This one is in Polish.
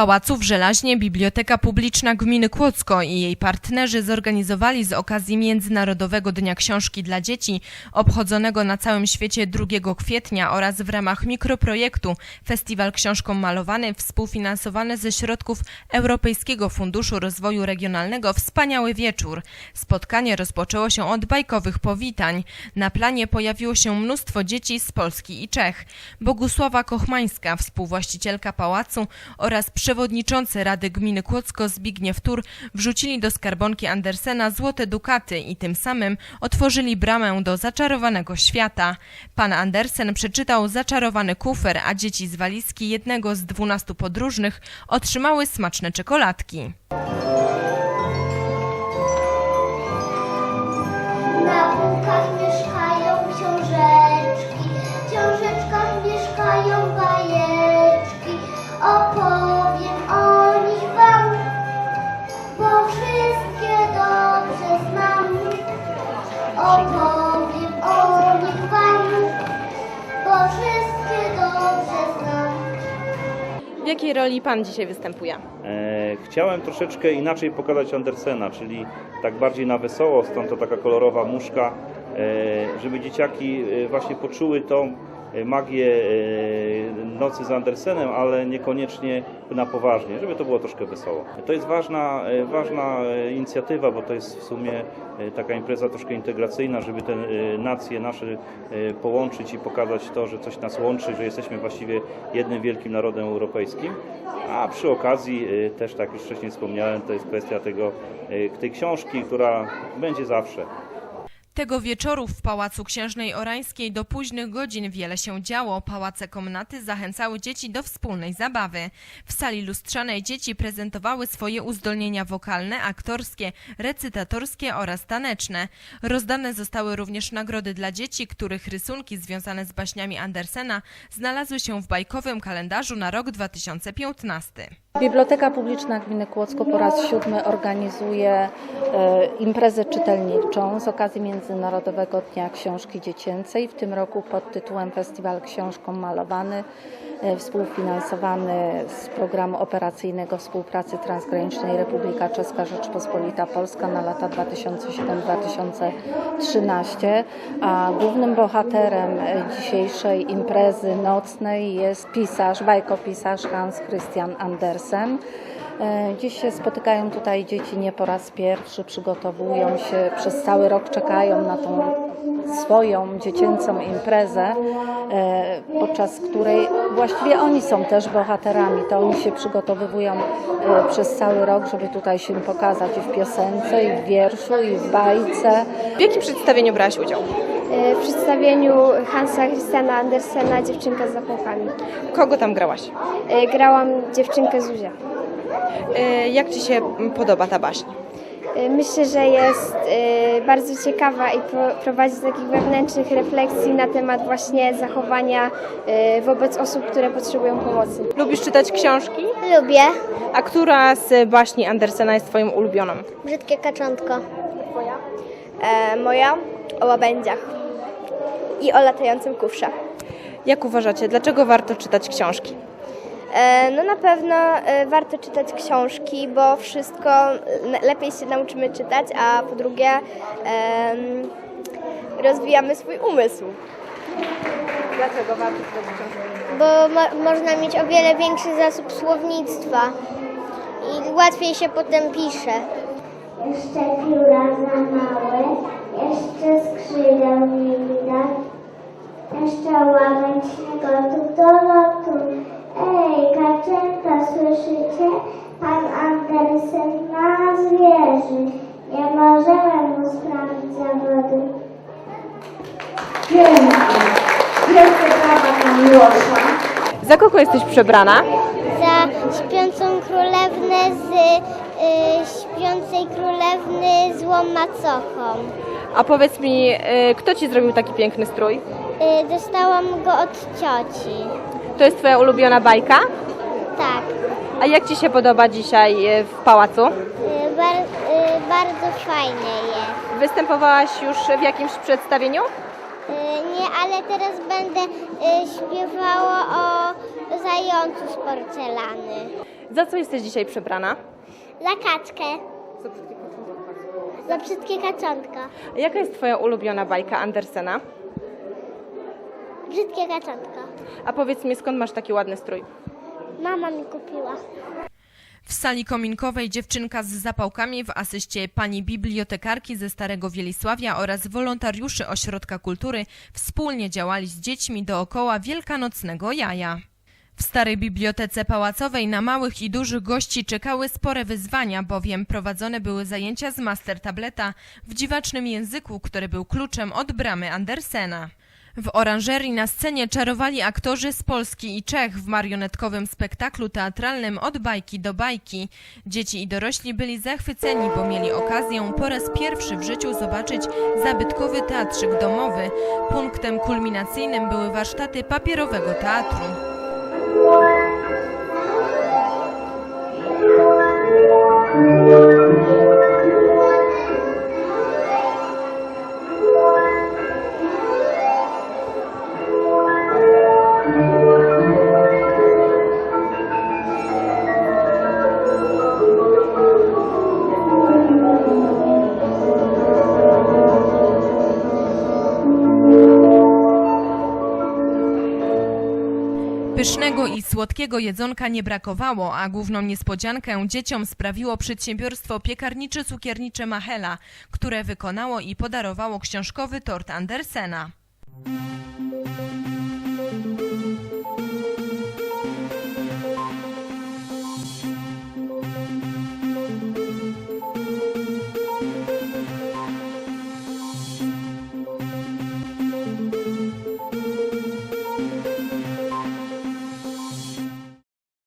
Pałacu w Żelaźnie Biblioteka Publiczna Gminy Kłodzko i jej partnerzy zorganizowali z okazji Międzynarodowego Dnia Książki dla Dzieci, obchodzonego na całym świecie 2 kwietnia oraz w ramach mikroprojektu Festiwal Książką Malowany współfinansowany ze środków Europejskiego Funduszu Rozwoju Regionalnego Wspaniały Wieczór. Spotkanie rozpoczęło się od bajkowych powitań. Na planie pojawiło się mnóstwo dzieci z Polski i Czech. Bogusława Kochmańska, współwłaścicielka pałacu oraz przewodniczący Rady Gminy Kłodzko Zbigniew Tur wrzucili do skarbonki Andersena złote dukaty i tym samym otworzyli bramę do zaczarowanego świata. Pan Andersen przeczytał zaczarowany kufer, a dzieci z walizki jednego z dwunastu podróżnych otrzymały smaczne czekoladki. Jakiej roli pan dzisiaj występuje? E, Chciałem troszeczkę inaczej pokazać Andersena, czyli tak bardziej na wesoło, stąd to taka kolorowa muszka, e, żeby dzieciaki e, właśnie poczuły e, magię e, nocy z Andersenem, ale niekoniecznie na poważnie, żeby to było troszkę wesoło. To jest ważna, e, ważna e, inicjatywa, bo to jest w sumie e, taka impreza troszkę integracyjna, żeby te e, nacje nasze e, połączyć i pokazać to, że coś nas łączy, że jesteśmy właściwie jednym wielkim narodem europejskim. A przy okazji e, też, tak już wcześniej wspomniałem, to jest kwestia tego, e, tej książki, która będzie zawsze. Tego wieczoru w Pałacu Księżnej Orańskiej do późnych godzin wiele się działo. Pałace komnaty zachęcały dzieci do wspólnej zabawy. W sali lustrzanej dzieci prezentowały swoje uzdolnienia wokalne, aktorskie, recytatorskie oraz taneczne. Rozdane zostały również nagrody dla dzieci, których rysunki związane z baśniami Andersena znalazły się w bajkowym kalendarzu na rok 2015. Biblioteka Publiczna Gminy Kłodzko po raz siódmy organizuje e, imprezę czytelniczą z okazji Międzynarodowego Dnia Książki Dziecięcej. W tym roku pod tytułem Festiwal Książką Malowany, e, współfinansowany z programu operacyjnego współpracy transgranicznej Republika Czeska Rzeczpospolita Polska na lata 2007-2013. A głównym bohaterem e, dzisiejszej imprezy nocnej jest pisarz, bajkopisarz Hans Christian Andersen. E, Dziś się spotykają tutaj dzieci nie po raz pierwszy, przygotowują się, przez cały rok czekają na tą swoją dziecięcą imprezę, e, podczas której właściwie oni są też bohaterami. To oni się przygotowywują e, przez cały rok, żeby tutaj się pokazać i w piosence, i w wierszu, i w bajce. W jakim przedstawieniu brałaś udział? w przedstawieniu Hansa Christiana Andersena Dziewczynka z zapałkami. Kogo tam grałaś? E, Grałam dziewczynkę Zuzię. Jak Ci się podoba ta baśń? E, Myślę, że jest e, bardzo ciekawa i pro- prowadzi do takich wewnętrznych refleksji na temat właśnie zachowania e, wobec osób, które potrzebują pomocy. Lubisz czytać książki? Lubię A która z baśni Andersena jest Twoją ulubioną? brzydkie kaczątko. E, moja o łabędziach i o latającym kufrze. Jak uważacie, dlaczego warto czytać książki? E, No na pewno e, warto czytać książki, bo wszystko lepiej się nauczymy czytać, a po drugie rozwijamy swój umysł. Dlaczego warto czytać książki? bo mo- można mieć o wiele większy zasób słownictwa i łatwiej się potem pisze. Jeszcze pióra za małe, jeszcze skrzydeł nie widać, jeszcze łabędź gotów do lotu. Ej, kaczęta, słyszycie? Pan Andersen na nas wierzy. Nie możemy mu sprawić zawodu. Za kogo jesteś przebrana? za śpiącą królewnę z y, śpiącej królewny złą macochą. A powiedz mi, y, kto Ci zrobił taki piękny strój? Y, dostałam go od cioci. To jest Twoja ulubiona bajka? Tak, A jak Ci się podoba dzisiaj y, w pałacu? y, bar, bardzo fajnie jest. Występowałaś już w jakimś przedstawieniu? Y, nie, ale teraz będę y, śpiewała o zającu z porcelany. Za co jesteś dzisiaj przebrana? Za kaczkę. Za brzydkie kaczątka. Jaka jest Twoja ulubiona bajka Andersena? Brzydkie kaczątka. A powiedz mi, skąd masz taki ładny strój? Mama mi kupiła. W sali kominkowej dziewczynka z zapałkami w asyście pani bibliotekarki ze Starego Wielisławia oraz wolontariuszy Ośrodka Kultury wspólnie działali z dziećmi dookoła wielkanocnego jaja. W Starej Bibliotece Pałacowej na małych i dużych gości czekały spore wyzwania, bowiem prowadzone były zajęcia z master tableta w dziwacznym języku, który był kluczem od bramy Andersena. W oranżerii na scenie czarowali aktorzy z Polski i Czech w marionetkowym spektaklu teatralnym od bajki do bajki. Dzieci i dorośli byli zachwyceni, bo mieli okazję po raz pierwszy w życiu zobaczyć zabytkowy teatrzyk domowy. Punktem kulminacyjnym były warsztaty papierowego teatru. Pysznego i słodkiego jedzonka nie brakowało, a główną niespodziankę dzieciom sprawiło przedsiębiorstwo piekarnicze-cukiernicze Machela, które wykonało i podarowało książkowy tort Andersena.